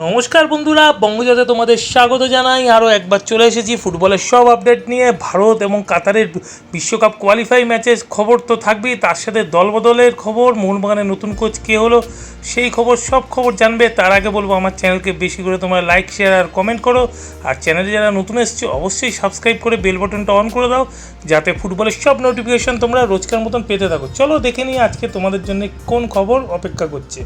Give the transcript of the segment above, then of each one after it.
নমস্কার বন্ধুরা, বঙ্গজাতে তোমাদের স্বাগত জানাই। আরও একবার চলে এসেছি ফুটবলের সব আপডেট নিয়ে। ভারত এবং কাতারের বিশ্বকাপ কোয়ালিফাই ম্যাচের খবর তো থাকবেই। তার সাথে দলবদলের খবর, মোহনবাগানের নতুন কোচ কে হলো, সেই খবর, সব খবর জানবে। তার আগে বলব, আমার চ্যানেলকে বেশি করে তোমরা লাইক শেয়ার আর কমেন্ট করো। আর চ্যানেলে যারা নতুন এসছো, অবশ্যই সাবস্ক্রাইব করে বেল বাটনটা অন করে দাও, যাতে ফুটবলের সব নোটিফিকেশন তোমরা রোজকার মতন পেতে থাকো। চলো দেখে নিই আজকে তোমাদের জন্য কোন খবর অপেক্ষা করছে।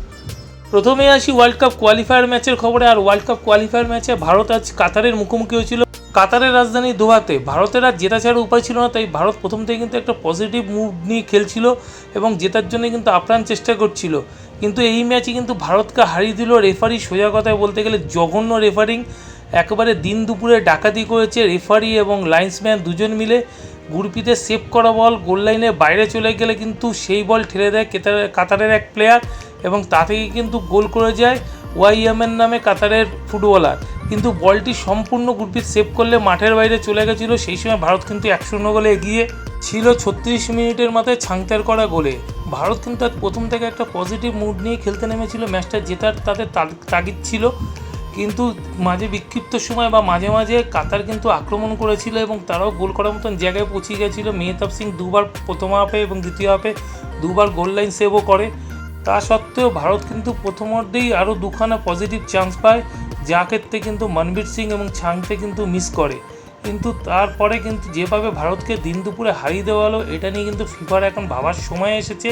প্রথমে আসি ওয়ার্ল্ড কাপ কোয়ালিফায়ার ম্যাচের খবরে। আর ওয়ার্ল্ড কাপ কোয়ালিফায়ার ম্যাচে ভারত আজ কাতারের মুখোমুখি হয়েছিল। কাতারের রাজধানী দোহাতে ভারতের আর জেতা ছাড়া উপায় ছিল না, তাই ভারত প্রথম থেকে কিন্তু একটা পজিটিভ মুভ নিয়ে খেলছিল এবং জেতার জন্য কিন্তু আপ্রাণ চেষ্টা করছিল। কিন্তু এই ম্যাচে কিন্তু ভারতকে হারিয়ে দিল রেফারি সোজা কথায় বলতে গেলে জঘন্য রেফারিং একেবারে দিন দুপুরে ডাকাতি করেছে রেফারি এবং লাইন্সম্যান দুজন মিলে। গুরপিতে সেভ করা বল গোল লাইনের বাইরে চলে গেলে কিন্তু সেই বল ঠেলে দেয় কেতার- কাতারের এক প্লেয়ার এবং তা থেকে কিন্তু গোল করে যায় ওয়াইএমের নামে কাতারের ফুটবলার। কিন্তু বলটি সম্পূর্ণ গুরপিত সেভ করলে মাঠের বাইরে চলে গেছিল। সেই সময় ভারত কিন্তু এক শূন্য গোলে এগিয়ে ছিল ছত্রিশ মিনিটের মাথায় ছাংতার করা গোলে। ভারত কিন্তু প্রথম থেকে একটা পজিটিভ মুড নিয়ে খেলতে নেমেছিল। ম্যাচটা জেতার তাদের তাগিদ ছিল। কিন্তু মাঝে বিক্ষিপ্ত সময় বা মাঝে মাঝে কাতার কিন্তু আক্রমণ করেছিল এবং তারাও গোল করার মতন জায়গায় পৌঁছে গেছিল। মেহতাব সিং দুবার প্রথম হাফে এবং দ্বিতীয় হাফে দুবার গোল লাইন সেভও করে। তা সত্ত্বেও ভারত কিন্তু প্রথমার্ধেই আরও দুখানা পজিটিভ চান্স পায় যা ক্ষেত্রে কিন্তু মনবীর সিং এবং ছাংতে কিন্তু মিস করে। কিন্তু তারপরে কিন্তু যেভাবে ভারতকে দিন দুপুরে হারিয়ে দেওয়া হলো এটা নিয়ে কিন্তু ফিফার এখন ভাবার সময় এসেছে।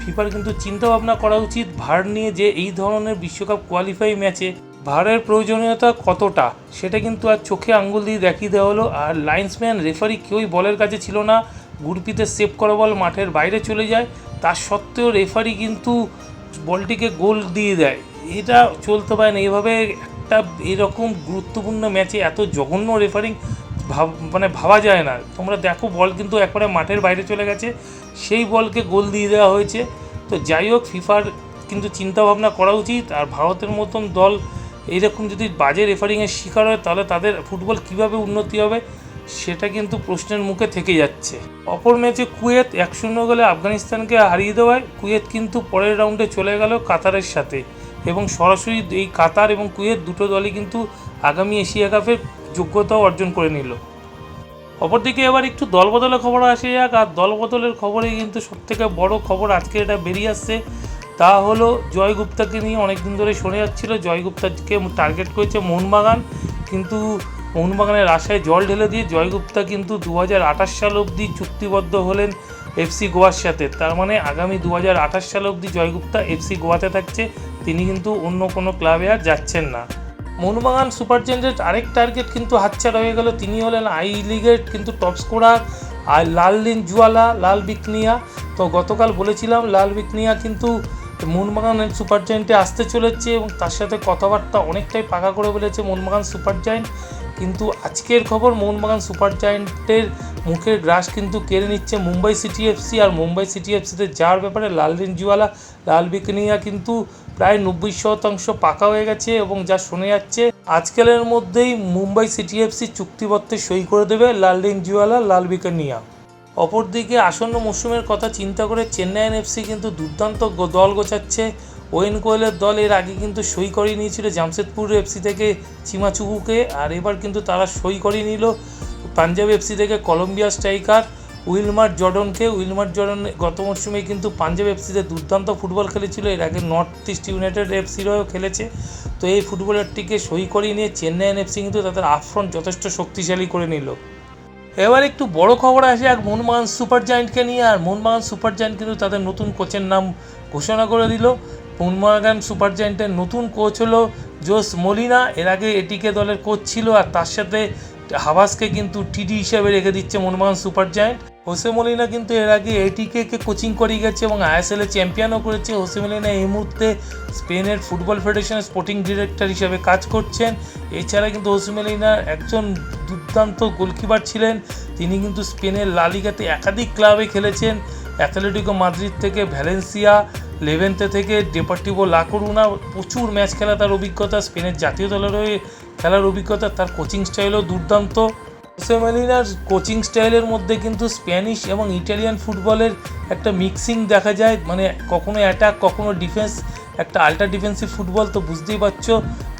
ফিফার কিন্তু চিন্তা ভাবনা করা উচিত ভার নিয়ে যে এই ধরনের বিশ্বকাপ কোয়ালিফাই ম্যাচে ভারের প্রয়োজনীয়তা কতটা, সেটা কিন্তু আর চোখে আঙ্গুল দিয়ে দেখিয়ে দেওয়া হলো। আর লাইন্সম্যান রেফারি কেউই বলের কাছে ছিল না। গুরপিতে সেভ করা বল মাঠের বাইরে চলে যায়। তার সত্ত্বেও রেফারি কিন্তু বলটিকে গোল দিয়ে দেয়। এটা চলতে পারে না। এভাবে একটা এরকম গুরুত্বপূর্ণ ম্যাচে এত জঘন্য রেফারিং ভাব মানে ভাবা যায় না। তোমরা দেখো, বল কিন্তু একবারে মাঠের বাইরে চলে গেছে। সেই বলকে গোল দিয়ে দেওয়া হয়েছে। তো যাই হোক, ফিফার কিন্তু চিন্তাভাবনা করা উচিত। আর ভারতের মতন দল এইরকম যদি বাজে রেফারিংয়ের শিকার হয়, তাহলে তাদের ফুটবল কীভাবে উন্নতি হবে? সেটা কিন্তু প্রশ্নের মুখে থেকে যাচ্ছে। অপর ম্যাচে কুয়েত এক শূন্য গোলে আফগানিস্তানকে হারিয়ে দেওয়ায় কুয়েত কিন্তু পরের রাউন্ডে চলে গেল কাতারের সাথে এবং সরাসরি এই কাতার এবং কুয়েত দুটো দলই কিন্তু আগামী এশিয়া কাপের যোগ্যতাও অর্জন করে নিল। অপরদিকে এবার একটু দলবদলের খবর আসে যাক, আর দলবদলের খবরে কিন্তু সবথেকে বড় খবর আজকে এটা বেরিয়ে আসছে, তা হলো জয় গুপ্তাকে নিয়ে অনেকদিন ধরে শোনা যাচ্ছিল। জয় গুপ্তাকে টার্গেট করেছে মোহনবাগান, কিন্তু মোহনবাগানের আশায় জল ঢেলে দিয়ে জয়গুপ্তা কিন্তু দু হাজার আঠাশ সাল অবধি চুক্তিবদ্ধ হলেন এফসি গোয়ার সাথে। তার মানে আগামী দু হাজার আঠাশ সাল অবধি জয়গুপ্তা এফসি গোয়াতে থাকছে, তিনি কিন্তু অন্য কোনো ক্লাবে আর যাচ্ছেন না। মোহনবাগান সুপার জায়ান্টের আরেক টার্গেট কিন্তু হাতছাড়া হয়ে গেল। তিনি হলেন আই লিগের কিন্তু টপ স্কোরার, আর লালদিন জুয়ালা, লাল বিকনিয়া। তো গতকাল বলেছিলাম, লাল বিকনিয়া কিন্তু মোহনবাগান সুপার জায়েন্টে আসতে চলেছে এবং তার সাথে কথাবার্তা অনেকটাই পাকা করে বলেছে মোহনবাগান সুপার জায়েন্ট। কিন্তু আজকের খবর মোহনবাগান সুপার জায়েন্টের মুখের গ্রাস কিন্তু কেড়ে নিচ্ছে মুম্বাই সিটি এফসি। আর মুম্বাই সিটি এফসিতে যাওয়ার ব্যাপারে লালদিন জুয়ালা লাল বিকনিয়া কিন্তু প্রায় নব্বই শতাংশ পাকা হয়ে গেছে এবং যা শোনা যাচ্ছে, আজকালের মধ্যেই মুম্বাই সিটি এফসি চুক্তিপত্রে সই করে দেবে লালদিন জুয়ালা লাল বিকনিয়া অপরদিকে আসন্ন মরশুমের কথা চিন্তা করে চেন্নাইয়ের এফসি কিন্তু দুর্দান্ত দল গোছাচ্ছে। ওয়েন কোয়েলের দল এর আগে কিন্তু সই করিয়ে নিয়েছিল জামশেদপুর এফসি থেকে চিমাচুকুকে আর এবার কিন্তু তারা সই করিয়ে নিল পাঞ্জাব এফসি থেকে কলম্বিয়া স্ট্রাইকার উইলমার জর্ডনকে। উইলমার জর্ডন গত মরশুমে কিন্তু পাঞ্জাব এফসিতে দুর্দান্ত ফুটবল খেলেছিল, এর আগে নর্থ ইস্ট ইউনাইটেড এফসিরও খেলেছে। তো এই ফুটবলারটিকে সই করিয়ে নিয়ে চেন্নাইয়ের এফসি কিন্তু তাদের আফ্রন্ট যথেষ্ট শক্তিশালী করে নিল। এবার একটু বড় খবর আসে এক মোহনবাগান সুপার জায়েন্টকে নিয়ে, আর মোহনবাগান সুপার জায়েন্ট কিন্তু তাদের নতুন কোচের নাম ঘোষণা করে দিল। মোহনবাগান সুপার জায়েন্টের নতুন কোচ হলো জোস মলিনা। এর আগে এটিকে দলের কোচ ছিল আর তার সাথে হাবাসকে কিন্তু টিডি হিসেবে রেখে দিচ্ছে Mohun Bagan Super Giant. Jose Molina কিন্তু এর আগে এটিকে কে কোচিং করিয়ে গেছে এবং আইএসএল এ চ্যাম্পিয়নও করেছে। হোসে মলিনা এই মুহূর্তে স্পেনের ফুটবল ফেডারেশনের স্পোর্টিং ডিরেক্টর হিসেবে কাজ করছেন। এছাড়া কিন্তু হোসে মলিনা একজন দুর্দান্ত গোলকিপার ছিলেন। তিনি কিন্তু স্পেনের লালিগাতে একাধিক ক্লাবে খেলেছেন। অ্যাথলেটিকো মাদ্রিদ থেকে ভ্যালেন্সিয়া লেভেন্তে থেকে ডেপার্টিভো লাকরুনা প্রচুর ম্যাচ খেলা তার অভিজ্ঞতা। স্পেনের জাতীয় দলের হয়ে খেলার অভিজ্ঞতা, তার কোচিং স্টাইলও দুর্দান্ত। হোসে মেলিনার কোচিং স্টাইলের মধ্যে কিন্তু স্প্যানিশ এবং ইটালিয়ান ফুটবলের একটা মিক্সিং দেখা যায়। মানে কখনো অ্যাটাক, কখনো ডিফেন্স, একটা আল্ট্রা ডিফেন্সিভ ফুটবল তো বুঝতেই পারছ।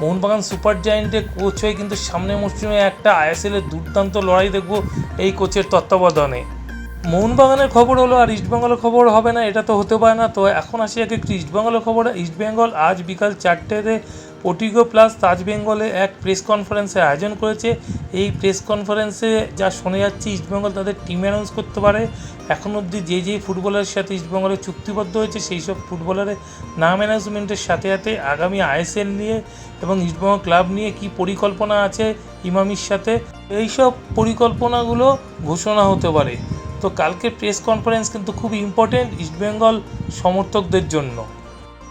মোহনবাগান সুপার জায়েন্টে কোচ হয়ে কিন্তু সামনের মরশুমে একটা আইএসএলের দুর্দান্ত লড়াই দেখব এই কোচের তত্ত্বাবধানে। মোহনবাগানের খবর হলো আর ইস্টবেঙ্গলের খবর হবে না, এটা তো হতে পারে না। তো এখন আসি আগে একটু ইস্টবেঙ্গলের খবর। ইস্টবেঙ্গল আজ বিকাল চারটেতে পটিগো প্লাস তাজ বেঙ্গলে এক প্রেস কনফারেন্সের আয়োজন করেছে। এই প্রেস কনফারেন্সে যা শোনা যাচ্ছে ইস্টবেঙ্গল তাদের টিম অ্যানাউন্স করতে পারে। এখন অবধি যে যে ফুটবলারের সাথে ইস্টবেঙ্গলের চুক্তিবদ্ধ হয়েছে, সেই সব ফুটবলারের নাম অ্যানাউন্সমেন্টের সাথে সাথে আগামী আইএসএল নিয়ে এবং ইস্টবেঙ্গল ক্লাব নিয়ে কি পরিকল্পনা আছে ইমামির সাথে এইসব পরিকল্পনাগুলো ঘোষণা হতে পারে। তো কালকে প্রেস কনফারেন্স কিন্তু খুব ইম্পর্টেন্ট ইস্টবেঙ্গল সমর্থকদের জন্য।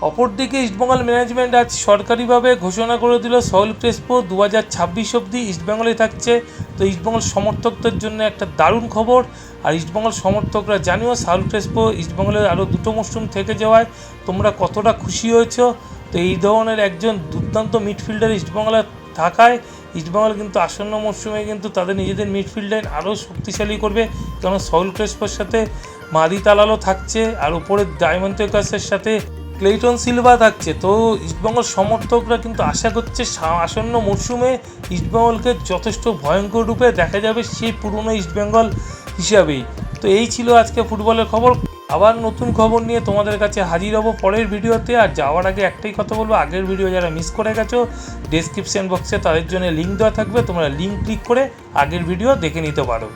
অপরদিকে ইস্টবেঙ্গল ম্যানেজমেন্ট আজ সরকারিভাবে ঘোষণা করে দিল সহল ক্রেসপো দু হাজার ছাব্বিশ অবধি ইস্টবেঙ্গলে থাকছে। তো ইস্টবেঙ্গল সমর্থকদের জন্য একটা দারুণ খবর। আর ইস্টবেঙ্গল সমর্থকরা জানিও সাউল ক্রেসপো ইস্টবেঙ্গলের আরও দুটো মরশুম থেকে যাওয়ায় তোমরা কতটা খুশি হয়েছো? তো এই ধরনের একজন দুর্দান্ত মিডফিল্ডার ইস্টবেঙ্গলে থাকায় ইস্টবেঙ্গল কিন্তু আসন্ন মরশুমে কিন্তু তাদের নিজেদের মিডফিল্ড লাইন আরও শক্তিশালী করবে। কারণ সয়েল ক্রেসপোর সাথে মাদি তালালো থাকছে আর উপরে ডায়মন্ড টেকার্সের সাথে ক্লেইটন সিলভা থাকছে। তো ইস্টবেঙ্গল সমর্থকরা কিন্তু আশা করছে আসন্ন মরশুমে ইস্টবেঙ্গলকে যথেষ্ট ভয়ঙ্কর রূপে দেখা যাবে সেই পুরনো ইস্টবেঙ্গল হিসাবেই। তো এই ছিল আজকে ফুটবলের খবর। আবার নতুন খবর নিয়ে তোমাদের কাছে হাজির হব পরের ভিডিওতে। আর যাওয়ার আগে একটাই কথা বলব, আগের ভিডিও যারা মিস করে গেছো ডেসক্রিপশন বক্সে তাদের জন্য লিঙ্ক দেওয়া থাকবে, তোমরা লিঙ্ক ক্লিক করে আগের ভিডিও দেখে নিতে পারো।